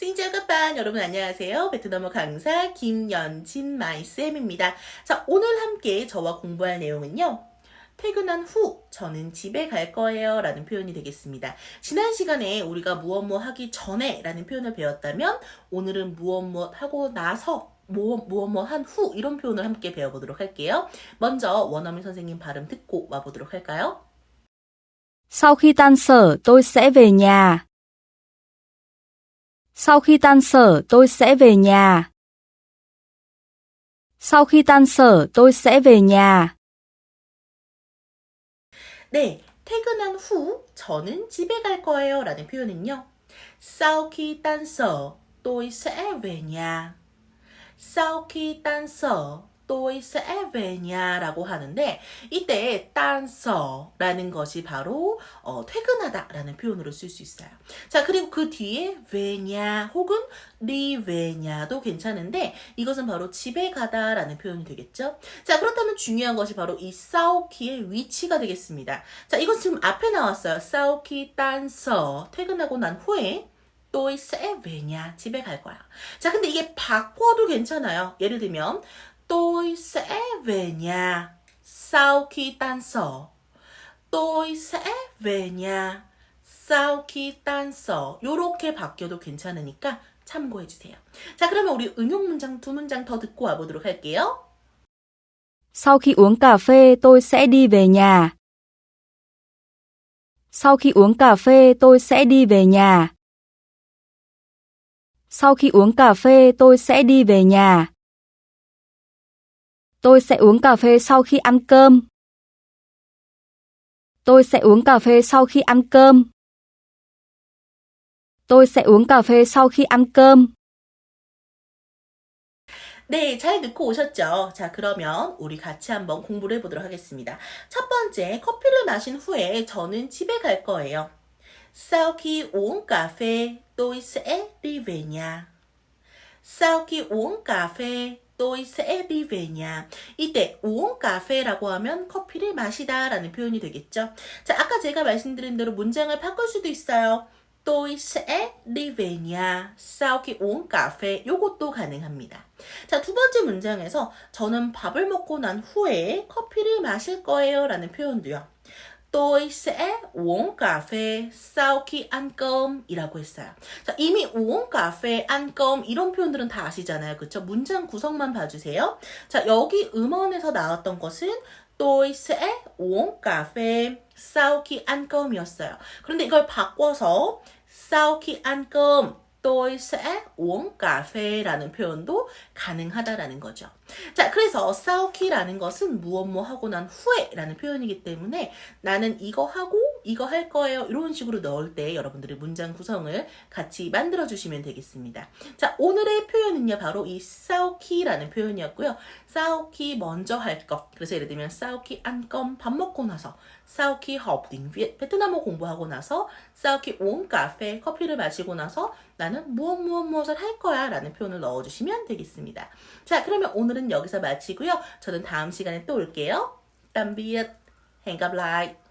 싱자가반 여러분 안녕하세요. 베트남어 강사 김연진 마이쌤입니다. 자, 오늘 함께 저와 공부할 내용은요. 퇴근한 후 저는 집에 갈 거예요 라는 표현이 되겠습니다. 지난 시간에 우리가 무엇 무엇 하기 전에 라는 표현을 배웠다면 오늘은 무엇 무엇 하고 나서 무엇 무엇 무엇 한후 이런 표현을 함께 배워보도록 할게요. 먼저 원어민 선생님 발음 듣고 와보도록 할까요? Sau khi tan sở tôi sẽ về nhà. Sau khi tan sở tôi sẽ về nhà. Sau khi tan sở tôi sẽ về nhà. 네, 퇴근한 후 저는 집에 갈 거예요 라는 표현은요. Sau khi tan sở tôi sẽ về nhà. Sau khi tan sở tôi sẽ về nhà 라고 하는데 이때 tan sở 라는 것이 바로 어, 퇴근하다 라는 표현으로 쓸 수 있어요. 자 그리고 그 뒤에 왜냐 혹은 리 왜냐도 괜찮은데 이것은 바로 집에 가다 라는 표현이 되겠죠. 자 그렇다면 중요한 것이 바로 이 싸우키의 위치가 되겠습니다. 자 이건 지금 앞에 나왔어요. 싸우키 딴서 퇴근하고 난 후에 또이 세 왜냐 집에 갈 거야. 자 근데 이게 바꿔도 괜찮아요. 예를 들면 tôi sẽ về nhà sau khi tan sở. tôi sẽ về nhà sau khi tan sở. 요렇게 바뀌어도 괜찮으니까 참고해 주세요. 자, 그러면 우리 응용 문장 두 문장 더 듣고 와 보도록 할게요. Sau khi uống cà phê tôi sẽ đi về nhà. Sau khi uống cà phê tôi sẽ đi về nhà. Sau khi uống cà phê tôi sẽ đi về nhà. Tôi sẽ uống cà phê sau khi ăn cơm. Tôi sẽ uống cà phê sau khi ăn cơm. Tôi sẽ uống cà phê sau khi ăn cơm. 네, 잘 듣고 오셨죠? 자, 그러면 우리 같이 한번 공부를 해보도록 하겠습니다. 첫 번째, 커피를 마신 후에 저는 집에 갈 거예요. Sau khi uống cà phê, tôi sẽ đi về nhà. Sau khi uống cà phê, đi về nhà. 이때 cà phé라고 하면 커피를 마시다 라는 표현이 되겠죠. 자, 아까 제가 말씀드린 대로 문장을 바꿀 수도 있어요. nhà sau khi uống cà phê 요것도 가능합니다. 자, 두 번째 문장에서 저는 밥을 먹고 난 후에 커피를 마실 거예요 라는 표현도요. Tôi sẽ uống cà phê sau khi ăn cơm 이라고 했어요. 자, 이미 uống cà phê, ăn cơm 이런 표현들은 다 아시잖아요. 그쵸? 문장 구성만 봐주세요. 자, 여기 음원에서 나왔던 것은 tôi sẽ uống cà phê sau khi ăn cơm이었어요. 그런데 이걸 바꿔서 sau khi ăn cơm tôi sẽ uống cà phé라는 표현도 가능하다라는 거죠. 자, 그래서 khi라는 것은 무엇 뭐 하고 난 후에라는 표현이기 때문에 나는 이거 하고 이거 할 거예요. 이런 식으로 넣을 때 여러분들이 문장 구성을 같이 만들어 주시면 되겠습니다. 자, 오늘의 표현은요. 바로 이 khi라는 표현이었고요. khi 먼저 할 것. 그래서 예를 들면 ăn cơm 밥 먹고 나서 tiếng Việt 베트남어 공부하고 나서 uống cà phê 커피를 마시고 나서 나는 무엇 무엇 무엇을 할 거야 라는 표현을 넣어 주시면 되겠습니다. 자 그러면 오늘 은 여기서 마치고요. 저는 다음 시간에 또 올게요. gặp lại.